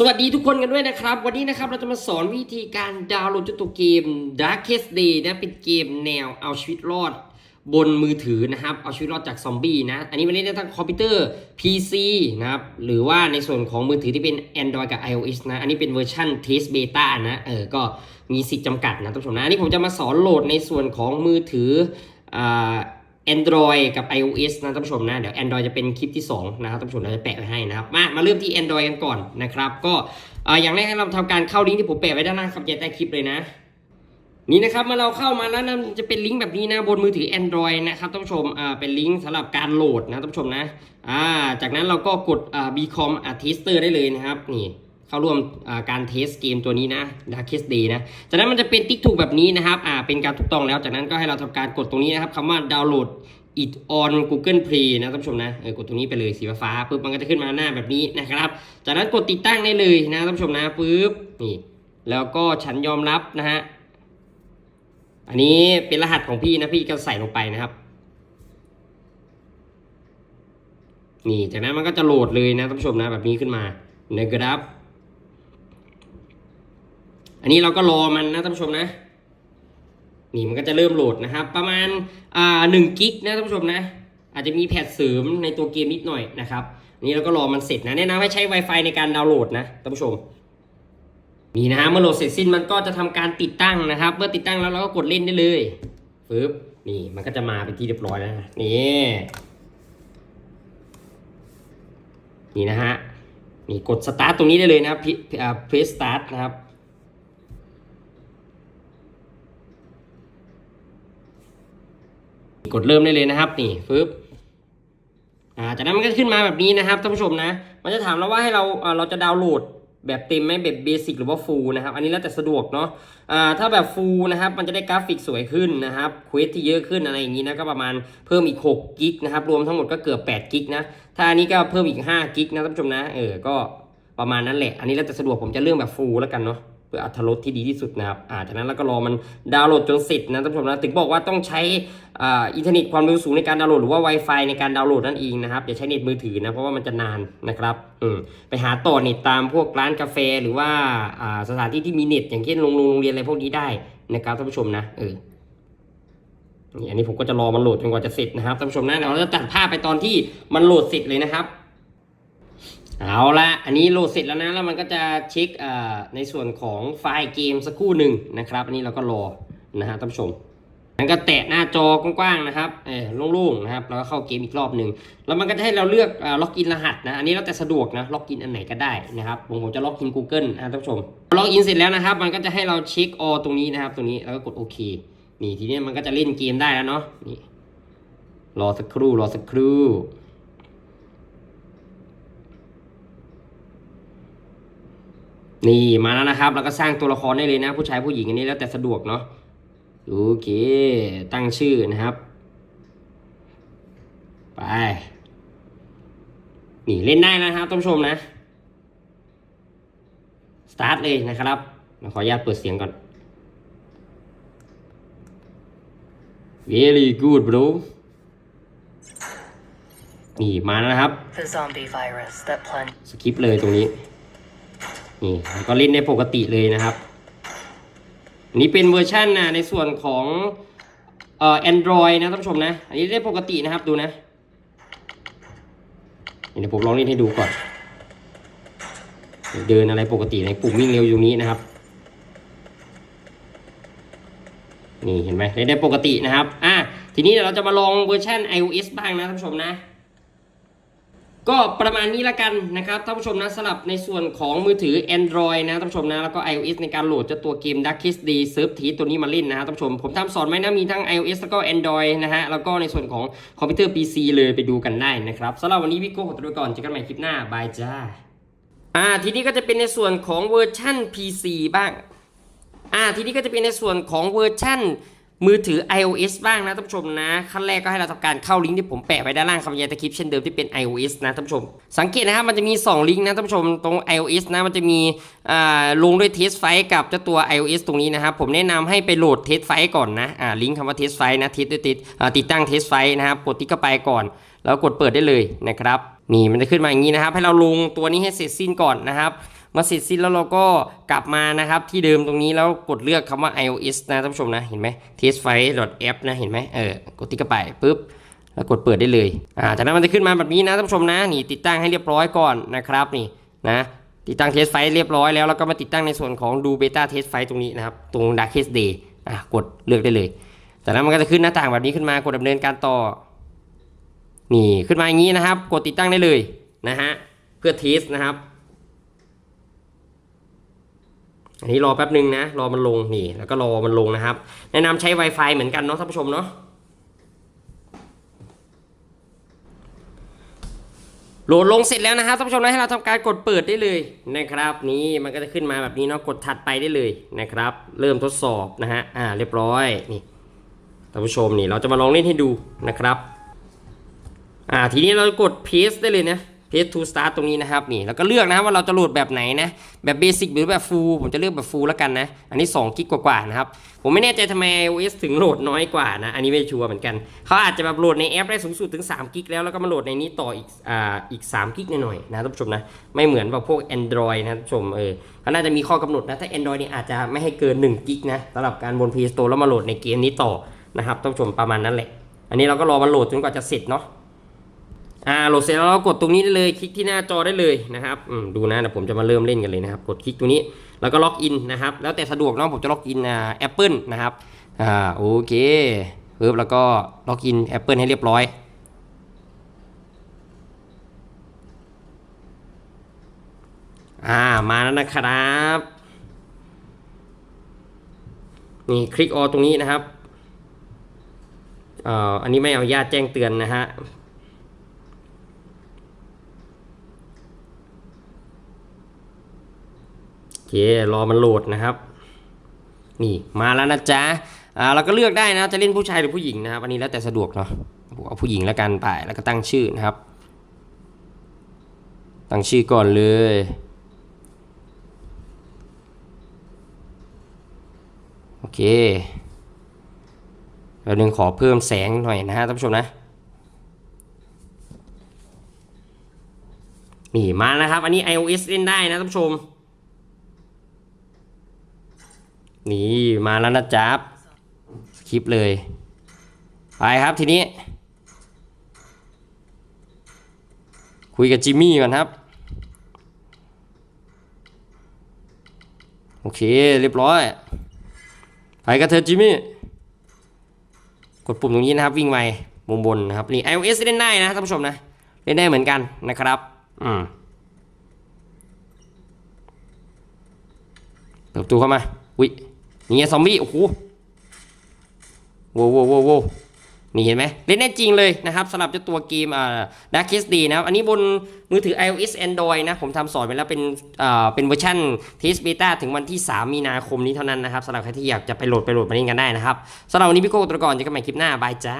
สวัสดีทุกคนกันด้วยนะครับ วันนี้นะครับเราจะมาสอนวิธีการดาวน์โหลดเจ้าตัวเกม Darkest Day นะเป็นเกมแนวเอาชีวิตรอด บนมือถือนะครับ เอาชีวิตรอดจากซอมบี้นะ อันนี้มันเล่นได้ทั้งคอมพิวเตอร์ PC นะครับ หรือว่าในส่วนของมือถือที่เป็น Android กับ iOS นะ อันนี้เป็นเวอร์ชัน Test Beta นะ เออ ก็มีสิทธิ์จำกัดนะท่านผู้ชมนะ อันนี้ผมจะมาสอนโหลดในส่วนของมือถืออ่า Android กับ iOS นะท่านผู้ชมนะ เดี๋ยว Android จะเป็นคลิปที่ 2 นะครับท่านผู้ชมเราจะแปะไว้ให้นะครับ มามาเริ่มที่ Android กันก่อนนะครับ ก็อ่าอย่างแรกให้เราทำการเข้าลิงก์ที่ผมแปะไว้ด้านล่างครับใต้คลิปเลยนะนี่นะครับเมื่อเราเข้ามาแล้วนะมันจะเป็นลิงก์แบบนี้นะบนมือถือ Android นะครับท่านผู้ชมอ่าเป็นลิงก์สำหรับการโหลดนะท่านผู้ชมนะอ่าจากนั้นเราก็กดอ่า Bcom Artister ได้เลยนะครับนี่ เข้าร่วมการเทสเกมตัวนี้นะ Darkest Day นะ จากนั้นมันจะเป็นติ๊กถูกแบบนี้นะครับ อ่า เป็นการถูกต้องแล้ว จากนั้นก็ให้เราทำการกดตรงนี้นะครับคำว่าดาวน์โหลด it on Google Play นะท่านผู้ชมนะเออกดตรงนี้ไปเลยสีฟ้าปุ๊บมันก็จะขึ้นมาหน้าแบบนี้นะครับ จากนั้นกดติดตั้งได้เลยนะท่านผู้ชมนะปุ๊บนี่แล้วก็ฉันยอมรับนะฮะอันนี้เป็นรหัสของพี่นะพี่ก็ใส่ลงไปนะครับนี่จากนั้นมันก็จะโหลดเลยนะท่านผู้ชมนะแบบนี้ขึ้นมานะครับ อันนี้เราก็รอมันนะท่านผู้ชมนะ นี่มันก็จะเริ่มโหลดนะครับ ประมาณอ่าหนึ่งกิกนะท่านผู้ชมนะ อาจจะมีแพทเสริมในตัวเกมนิดหน่อยนะครับอันนี้เราก็รอมันเสร็จนะแนะนำให้ใช้ Wi-Fi ในการดาวน์โหลดนะท่านผู้ชมนี่นะฮะเมื่อโหลดเสร็จสิ้นมันก็จะทำการติดตั้งนะครับ เมื่อติดตั้งแล้วเราก็กดเล่นได้เลยปึ๊บนี่มันก็จะมาเป็นที่เรียบร้อยแล้วนะนี่นี่นะฮะนี่กดสตาร์ทตรงนี้ได้เลยนะครับเพรสสตาร์ทนะครับ กดเริ่มได้เลยนะครับ นี่ปึ๊บอ่าจากนั้นมันก็ขึ้นมาแบบนี้นะครับท่านผู้ชมนะ มันจะถามเราว่าให้เราเราจะดาวน์โหลดแบบเต็มไหมแบบเบสิกหรือว่าฟูลนะครับ อันนี้แล้วแต่สะดวกเนาะอ่าถ้าแบบฟูลนะครับ มันจะได้กราฟิกสวยขึ้นนะครับเควสที่เยอะขึ้นอะไรอย่างนี้นะก็ประมาณเพิ่มอีก 6กิกนะครับ รวมทั้งหมดก็เกือบ8กิกนะ ถ้าอันนี้ก็เพิ่มอีก5กิกนะท่านผู้ชมนะ เออ ก็ประมาณนั้นแหละ อันนี้แล้วแต่สะดวกผมจะเรื่องแบบฟูลแล้วกันเนาะเพื่ออัตรสที่ดีที่สุดนะครับอ่าจากนั้นเราก็รอมันดาวน์โหลดจนเสร็จนะท่านผู้ชมนะ ถึงบอกว่าต้องใช้ อินเทอร์เน็ตความเร็วสูงในการดาวน์โหลดหรือว่า Wi-Fi ในการดาวน์โหลดนั่นเองนะครับอย่าใช้เน็ตมือถือนะเพราะว่ามันจะนานนะครับอืไปหาต่อเน็ตตามพวกร้านกาแฟหรือว่าสถานที่ที่มีเน็ตอย่างเช่นโรงโรงเรียนอะไรพวกนี้ได้นะครับท่านผู้ชมนะเออนี่อันนี้ผมก็จะรอมันโหลดจนกว่าจะเสร็จนะครับท่านผู้ชมนะเราจะตัดภาพไปตอนที่มันโหลดเสร็จเลยนะครับเอาละอันนี้โหลดเสร็จแล้วนะ แล้วมันก็จะเช็คในส่วนของไฟล์เกมสักครู่หนึ่งนะครับ อันนี้เราก็รอนะฮะท่านผู้ชม มันก็แตะหน้าจอกว้างๆนะครับเออโล่งๆนะครับ แล้วก็เข้าเกมอีกรอบหนึ่งแล้วมันก็จะให้เราเลือกล็อกอินรหัสนะ อันนี้แล้วแต่สะดวกนะ ล็อกอินอันไหนก็ได้นะครับผมผมจะล็อกอิน Google นะท่านผู้ชม ล็อกอินเสร็จแล้วนะครับ มันก็จะให้เราเช็คออตรงนี้นะครับ ตรงนี้ แล้วก็กดโอเค นี่ทีนี้มันก็จะเล่นเกมได้แล้วเนาะ นี่ รอสักครู่ รอสักครู่นี่มาแล้วนะครับ แล้วก็สร้างตัวละครได้เลยนะ ผู้ชายผู้หญิงอันนี้แล้วแต่สะดวกเนาะ โอเค ตั้งชื่อนะครับ ไป นี่เล่นได้นะครับท่านผู้ชมนะ สตาร์ทเลยนะครับขออนุญาตเปิดเสียงก่อน very good bro นี่มาแล้วนะครับ The zombie virus that plunged สคิปเลยตรงนี้ นี่ก็เล่นได้ปกติเลยนะครับ อันนี้เป็นเวอร์ชันนะในส่วนของเอ่อ Android นะท่านผู้ชมนะ อันนี้ได้ปกตินะครับดูนะเดี๋ยวผมลองเล่นให้ดูก่อน เดินอะไรปกติในปุ่มวิ่งเร็วอยู่นี้นะครับ นี่เห็นไหมเล่นได้ปกตินะครับ อะทีนี้เดี๋ยวเราจะมาลองเวอร์ชัน iOS บ้างนะท่านผู้ชมนะ ก็ประมาณนี้ละกันนะครับท่านผู้ชมนะสลับในส่วนของมือถือ Android นะท่านผู้ชมนะแล้วก็ iOS ในการโหลดเจ้าตัวเกม Darkest Day Surf t ตัวนี้มาเล่นนะฮะท่านผู้ชม ผมทำสอนไว้นะมีทั้ง iOS แล้วก็ Android นะฮะแล้วก็ในส่วนของคอมพิวเตอร์ PC เลยไปดูกันได้นะครับสำหรับวันนี้พี่โก้ขอตัวไปก่อนเจอกันใหม่คลิปหน้าบายจ้าอ่าทีนี้ก็จะเป็นในส่วนของเวอร์ชั่น PC บ้างอ่าทีนี้ก็จะเป็นในส่วนของเวอร์ชั่น มือถือ iOS บ้างนะท่านผู้ชมนะ ขั้นแรกก็ให้เราทำการเข้าลิงก์ที่ผมแปะไว้ด้านล่างคำบรรยายตะคลิปเช่นเดิมที่เป็น iOS นะท่านผู้ชม สังเกตนะครับมันจะมี 2 ลิงก์นะท่านผู้ชมตรง iOS นะมันจะมีอ่าลงด้วยเทสไฟกับเจ้าตัว iOS ตรงนี้นะครับผมแนะนำให้ไปโหลดเทสไฟก่อนนะลิงก์คำว่าเทสไฟนะทิดด้วยติดติดตั้งเทสไฟนะครับกดที่เข้าไปก่อน แล้วกดเปิดได้เลยนะครับนี่มันจะขึ้นมาอย่างนี้นะครับให้เราลงตัวนี้ให้เสร็จสิ้นก่อนนะครับ มาเสร็จสิ้นแล้วเราก็กลับมานะครับที่เดิมตรงนี้แล้วกดเลือกคำว่า iOS นะท่านผู้ชมนะเห็นไหม testfile.app นะเห็นไหมเออกดติ๊กไปปุ๊บแล้วกดเปิดได้เลยอ่าจากนั้นมันจะขึ้นมาแบบนี้นะท่านผู้ชมนะนี่ติดตั้งให้เรียบร้อยก่อนนะครับนี่นะติดตั้ง test file เรียบร้อยแล้วแล้วก็มาติดตั้งในส่วนของดู beta test file ตรงนี้นะครับตรง darkest day อะกดเลือกได้เลย จากนั้นมันก็จะขึ้นหน้าต่างแบบนี้ขึ้นมากดดำเนินการต่อนี่ขึ้นมาอย่างนี้นะครับ กดติดตั้งได้เลยนะฮะเพื่อเทสนะครับ อันนี้รอแป๊บหนึ่งนะ รอมันลงนี่ แล้วก็รอมันลงนะครับ แนะนำใช้ Wi-Fi เหมือนกันเนาะท่านผู้ชมเนาะโหลดลงเสร็จแล้วนะครับท่านผู้ชมนะให้เราทำการกดเปิดได้เลยนะครับ นี่มันก็จะขึ้นมาแบบนี้เนาะกดถัดไปได้เลยนะครับ เริ่มทดสอบนะฮะอ่าเรียบร้อยนี่ท่านผู้ชมนี่เราจะมาลองเล่นให้ดูนะครับ อ่าทีนี้เรากด paste ได้เลยนะ paste to start ตรงนี้นะครับนี่แล้วก็เลือกนะครับว่าเราจะโหลดแบบไหนนะแบบ basic หรือแบบ full ผมจะเลือกแบบ full แล้วกันนะ อันนี้2กิกกว่าๆนะครับ ผมไม่แน่ใจทำไม iOS ถึงโหลดน้อยกว่านะ อันนี้ไม่ชัวร์เหมือนกัน เขาอาจจะแบบโหลดในแอปได้สูงสุดถึง3กิกแล้วแล้วก็มาโหลดในนี้ต่ออีกอ่าอีก3กิกหน่อยๆนะท่านผู้ชมนะไม่เหมือนแบบพวก Android นะท่านผู้ชมเออเขาน่าจะมีข้อกำหนดนะถ้า Android เนี่ยอาจจะไม่ให้เกิน1กิกนะสำหรับการบน Play Store แล้วมาโหลดในเกมนี้ต่อนะครับท่านผู้ชมประมาณนั้นแหละ อันนี้เราก็รอมันโหลดจนกว่าจะเสร็จเนาะ อ่าโหลดเสร็จแล้วเรากดตรงนี้ได้เลย คลิกที่หน้าจอได้เลยนะครับดูนะเดี๋ยวผมจะมาเริ่มเล่นกันเลยนะครับ กดคลิกตรงนี้แล้วก็ล็อกอินนะครับ แล้วแต่สะดวกเนาะผมจะล็อกอินอ่าแอปเปิลนะครับอ่าโอเคปึ๊บแล้วก็ล็อกอิน Apple ให้เรียบร้อยอ่ามาแล้วนะครับนี่คลิกออตรงนี้นะครับเอ่ออันนี้ไม่เอาญาตแจ้งเตือนนะฮะ โอ เครอมันโหลดนะครับ นี่มาแล้วนะจ๊ะอ่าเราก็เลือกได้นะจะเล่นผู้ชายหรือผู้หญิงนะครับอันนี้แล้วแต่สะดวกเนาะเอาผู้หญิงแล้วกันไปแล้วก็ตั้งชื่อนะครับ ตั้งชื่อก่อนเลยโอเคเราหนึ่งขอเพิ่มแสงหน่อยนะฮะท่านผู้ชมนะนี่มาแล้วครับ อันนี้ iOS เล่นได้นะท่านผู้ชม นี่มาแล้วนะจ๊บคลิปเลย ไปครับทีนี้ คุยกับจิมมี่ก่อนครับ โอเคเรียบร้อย ไปกับเธอจิมมี่ กดปุ่มตรงนี้นะครับ วิ่งไปมุมบนนะครับ นี่ iOS เล่นได้นะท่านผู้ชมนะ เล่นได้เหมือนกันนะครับ อืมเปิดประตูเข้ามา อุ้ย นี่ซอมบี้โอ้โหโว้โว้วโว้วโวนี่เห็นไหมเล่นได้จริงเลยนะครับสำหรับเจ้าตัวเกมอ่าดักคิสดีนะครับ อันนี้บนมือถือ iOS Android นะ ผมทำสอนไปแล้วเป็นอ่าเป็นเวอร์ชันทีสเบต้าถึงวันที่ 3 มีนาคมนี้เท่านั้นนะครับสำหรับใครที่อยากจะไปโหลดไปโหลดมาเล่นกันได้นะครับสำหรับวันนี้พี่โก้ตัวก่อนจะกันใหม่คลิปหน้าบายจ้า